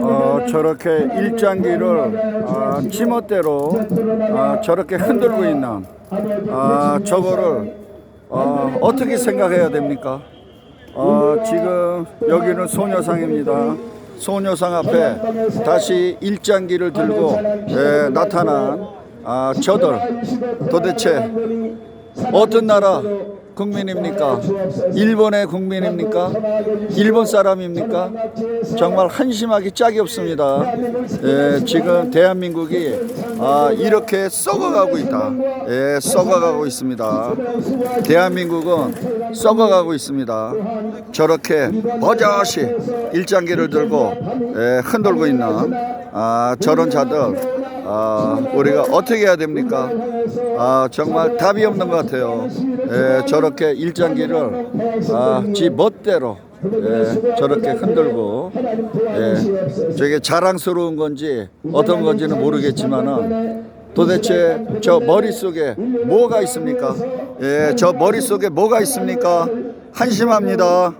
어, 저렇게 일장기를 아, 지멋대로 아, 저렇게 흔들고 있는 아, 저거를 어, 어떻게 생각해야 됩니까? 어, 지금 여기는 소녀상입니다. 소녀상 앞에 다시 일장기를 들고 예, 나타난 아, 저들 도대체 어떤 나라 국민입니까? 일본의 국민입니까? 일본 사람입니까? 정말 한심하기 짝이 없습니다. 예, 지금 대한민국이 아, 이렇게 썩어가고 있다. 예, 썩어가고 있습니다. 대한민국은 썩어가고 있습니다. 저렇게 버젓이 일장기를 들고 예, 흔들고 있는 아, 저런 자들 아, 우리가 어떻게 해야 됩니까? 아, 정말 답이 없는 것 같아요. 예, 저렇게 일장기를 아, 지 멋대로 예, 저렇게 흔들고 예, 저게 자랑스러운 건지 어떤 건지는 모르겠지만은 도대체 저 머릿속에 뭐가 있습니까? 예, 저 머릿속에 뭐가 있습니까? 한심합니다.